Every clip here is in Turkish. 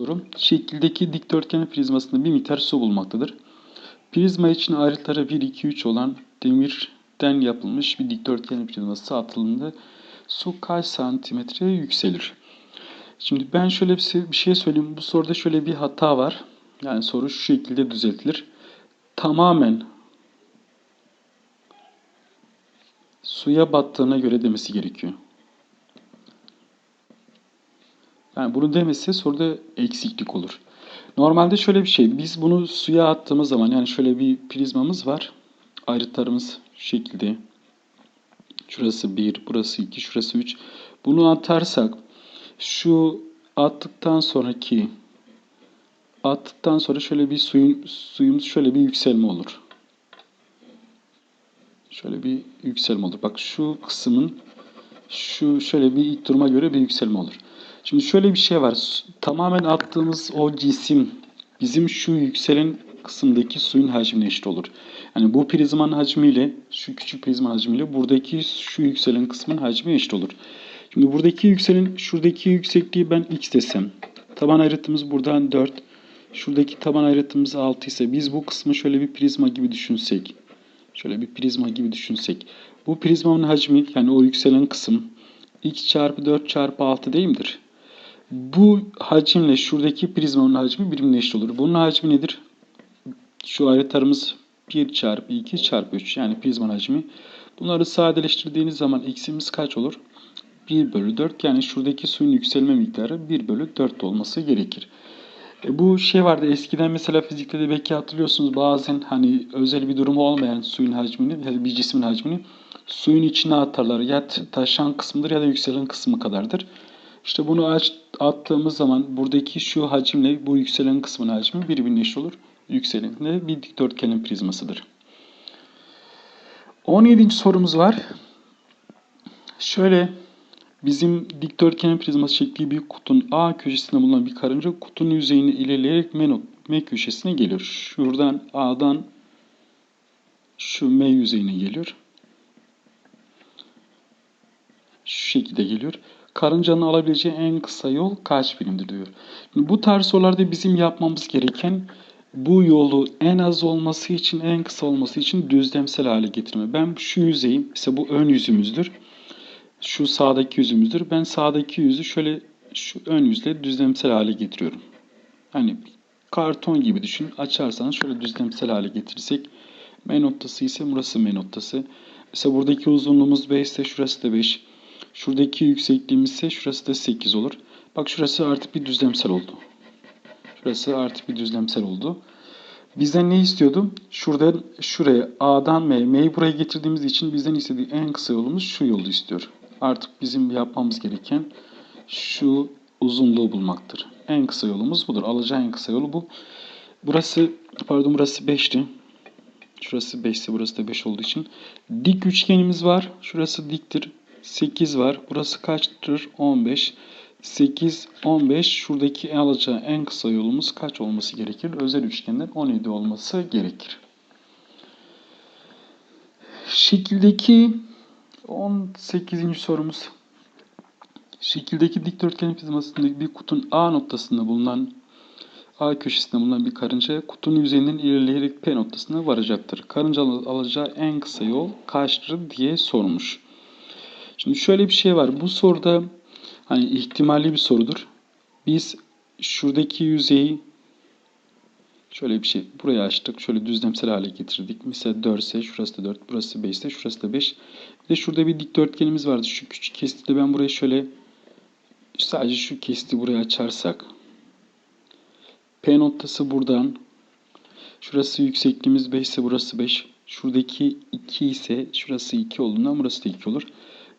Soru. Şekildeki dikdörtgen prizmasında bir miktar su bulmaktadır. Prizma için ayrıtları 1, 2, 3 olan demirden yapılmış bir dikdörtgen prizması atılımında su kaç santimetre yükselir? Şimdi ben şöyle bir şey söyleyeyim. Bu soruda şöyle bir hata var. Yani soru şu şekilde düzeltilir. Tamamen suya battığına göre demesi gerekiyor. Yani bunu demesi soruda eksiklik olur. Normalde şöyle bir şey. Biz bunu suya attığımız zaman yani şöyle bir prizmamız var. Ayrıtlarımız şu şekilde. Şurası 1, burası 2, şurası 3. Bunu atarsak şu attıktan sonraki attıktan sonra şöyle bir suyun, suyumuz şöyle bir yükselme olur. Şöyle bir yükselme olur. Bak şu kısmın şu şöyle bir ilk duruma göre bir yükselme olur. Şimdi şöyle bir şey var. Tamamen attığımız o cisim bizim şu yükselen kısımdaki suyun hacmine eşit olur. Yani bu prizmanın hacmiyle şu küçük prizma hacmiyle buradaki şu yükselen kısmın hacmi eşit olur. Şimdi buradaki yükselen şuradaki yüksekliği ben x desem. Taban ayrıtımız buradan 4. Şuradaki taban ayrıtımız 6 ise biz bu kısmı şöyle bir prizma gibi düşünsek. Şöyle bir prizma gibi düşünsek. Bu prizmanın hacmi yani o yükselen kısım x çarpı 4 çarpı 6 değil midir? Bu hacimle şuradaki prizmanın hacmi birbirine olur. Bunun hacmi nedir? Şu ayrıtlarımız 1 çarpı 2 çarpı 3 yani prizmanın hacmi. Bunları sadeleştirdiğiniz zaman x'imiz kaç olur? 1 bölü 4 yani şuradaki suyun yükselme miktarı 1 bölü 4 olması gerekir. E bu şey vardı eskiden mesela fizikte de belki hatırlıyorsunuz bazen hani özel bir durumu olmayan suyun hacmini ya bir cismin hacmini suyun içine atarlar. Ya taşan kısmıdır ya da yükselen kısmı kadardır. İşte bunu aç, attığımız zaman buradaki şu hacimle bu yükselen kısmın hacmi birbirine eşit olur. Yükselen de bir dikdörtgenin prizmasıdır. 17. sorumuz var. Şöyle bizim dikdörtgen prizması çektiği bir kutunun A köşesinde bulunan bir karınca kutunun yüzeyini ilerleyerek M, M köşesine geliyor. Şuradan A'dan şu M yüzeyine geliyor. Şu şekilde geliyor. Karıncanın alabileceği en kısa yol kaç birimdir diyor. Bu tarz sorularda bizim yapmamız gereken bu yolu en az olması için en kısa olması için düzlemsel hale getirme. Ben şu yüzeyi mesela bu ön yüzümüzdür. Şu sağdaki yüzümüzdür. Ben sağdaki yüzü şöyle şu ön yüzle düzlemsel hale getiriyorum. Hani karton gibi düşün. Açarsanız şöyle düzlemsel hale getirirsek M noktası ise burası M noktası. Mesela buradaki uzunluğumuz 5 ise şurası da 5. Şuradaki yüksekliğimiz ise şurası da 8 olur. Bak şurası artık bir düzlemsel oldu. Şurası artık bir düzlemsel oldu. Bizden ne istiyordu? Şuradan şuraya A'dan M, M'yi buraya getirdiğimiz için bizden istediği en kısa yolumuz şu yolu istiyor. Artık bizim yapmamız gereken şu uzunluğu bulmaktır. En kısa yolumuz budur. Alacağı en kısa yolu bu. Burası pardon burası 5'ti. Şurası 5 ise burası da 5 olduğu için. Dik üçgenimiz var. Şurası diktir. 8 var. Burası kaçtır? 15. 8, 15. Şuradaki alacağı en kısa yolumuz kaç olması gerekir? Özel üçgenden 17 olması gerekir. Şekildeki 18. sorumuz. Şekildeki dikdörtgen prizmasındaki bir kutunun A noktasında bulunan A köşesinde bulunan bir karınca kutunun yüzeyinden ilerleyerek P noktasına varacaktır. Karınca al- alacağı en kısa yol kaçtır diye sormuş. Şimdi şöyle bir şey var. Bu soruda hani ihtimalli bir sorudur. Biz şuradaki yüzeyi şöyle bir şey buraya açtık. Şöyle düzlemsel hale getirdik. Mesela 4 ise şurası da 4, burası 5 ise şurası da 5. Bir de şurada bir dikdörtgenimiz vardı. Şu küçük kesiti ben buraya şöyle sadece şu kesiti buraya açarsak P noktası buradan. Şurası yüksekliğimiz 5 ise burası 5. Şuradaki 2 ise şurası 2 olduğundan burası da 2 olur.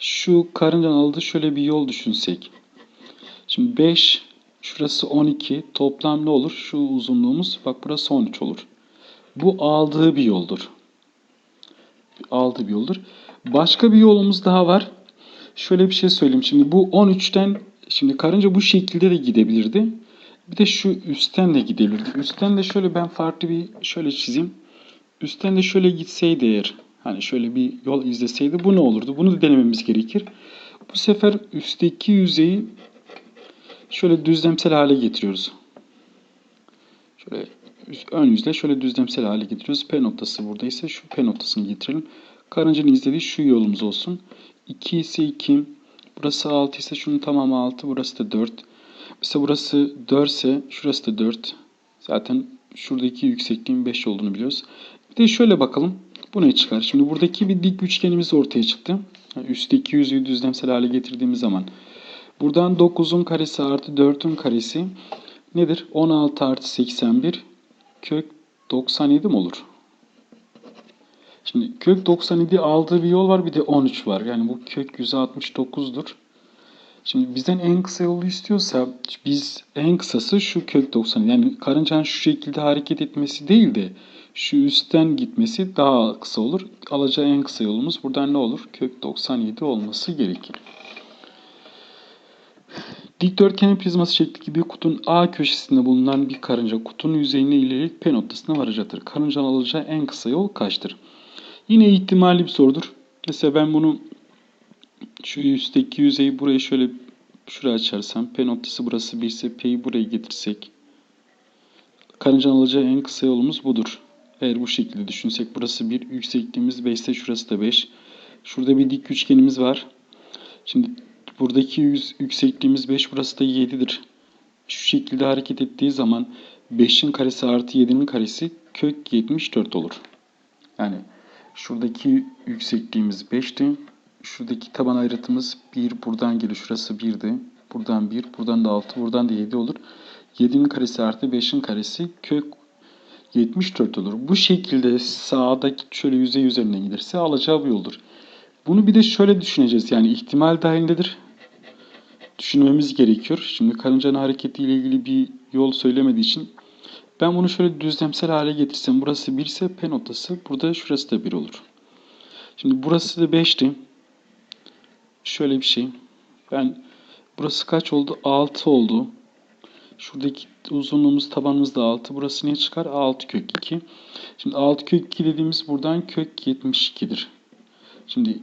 Şu karıncanın aldığı şöyle bir yol düşünsek. Şimdi 5, şurası 12. Toplam ne olur? Şu uzunluğumuz bak burası 13 olur. Bu aldığı bir yoldur. Aldığı bir yoldur. Başka bir yolumuz daha var. Şöyle bir şey söyleyeyim. Şimdi bu 13'ten şimdi karınca bu şekilde de gidebilirdi. Bir de şu üstten de gidebilirdi. Üstten de şöyle ben farklı bir şöyle çizeyim. Üstten de şöyle gitseydi eğer hani şöyle bir yol izleseydi bu ne olurdu? Bunu da denememiz gerekir. Bu sefer üstteki yüzeyi şöyle düzlemsel hale getiriyoruz. Şöyle ön yüzle şöyle düzlemsel hale getiriyoruz. P noktası buradaysa şu P noktasını getirelim. Karıncanın izlediği şu yolumuz olsun. 2 ise 2. Burası 6 ise şunun tamamı 6. Burası da 4. Mesela burası 4 ise şurası da 4. Zaten şuradaki yüksekliğin 5 olduğunu biliyoruz. Bir de şöyle bakalım. Bu ne çıkar? Şimdi buradaki bir dik üçgenimiz ortaya çıktı. Yani Üstteki yüzüğü düzlemsel hale getirdiğimiz zaman. Buradan 9'un karesi artı 4'ün karesi nedir? 16 artı 81 kök 97 mi olur? Şimdi kök 97 aldığı bir yol var bir de 13 var. Yani bu kök 169'dur. Şimdi bizden en kısa yolu istiyorsa biz en kısası şu kök 90. Yani karıncanın şu şekilde hareket etmesi değil de şu üstten gitmesi daha kısa olur. Alacağı en kısa yolumuz buradan ne olur? Kök 97 olması gerekir. Dikdörtgen prizması şeklindeki bir kutunun A köşesinde bulunan bir karınca kutunun yüzeyine ilerleyerek P noktasına varacaktır. Karıncanın alacağı en kısa yol kaçtır? Yine ihtimali bir sorudur. Mesela ben bunu şu üstteki yüzeyi buraya şöyle şuraya açarsam P noktası burası 1 ise P'yi buraya getirsek karıncanın alacağı en kısa yolumuz budur. Eğer bu şekilde düşünsek burası 1, yüksekliğimiz 5 ise şurası da 5. Şurada bir dik üçgenimiz var. Şimdi buradaki yüz, yüksekliğimiz 5, burası da 7'dir. Şu şekilde hareket ettiği zaman 5'in karesi artı 7'nin karesi kök 74 olur. Yani şuradaki yüksekliğimiz 5'ti. Şuradaki taban ayrıtımız 1 buradan geliyor. Şurası 1'di. Buradan 1, buradan da 6, buradan da 7 olur. 7'nin karesi artı 5'in karesi kök 74 olur. Bu şekilde sağdaki şöyle yüzey üzerinden giderse alacağı bu yoldur. Bunu bir de şöyle düşüneceğiz. Yani ihtimal dahilindedir. Düşünmemiz gerekiyor. Şimdi karıncanın hareketiyle ilgili bir yol söylemediği için ben bunu şöyle düzlemsel hale getirsem burası 1 ise P noktası burada şurası da 1 olur. Şimdi burası da 5'ti. Şöyle bir şey. Ben burası kaç oldu? 6 oldu. Şuradaki uzunluğumuz tabanımız da 6. Burası ne çıkar? 6 kök 2. Şimdi 6 kök 2 dediğimiz buradan kök 72'dir. Şimdi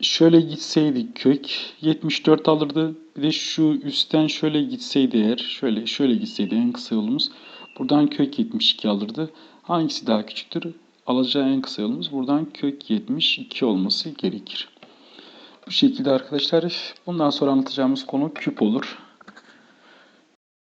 şöyle gitseydi kök 74 alırdı. Bir de şu üstten şöyle gitseydi eğer şöyle şöyle gitseydi en kısa yolumuz buradan kök 72 alırdı. Hangisi daha küçüktür? Alacağı en kısa yolumuz buradan kök 72 olması gerekir. Bu şekilde arkadaşlar bundan sonra anlatacağımız konu küp olur.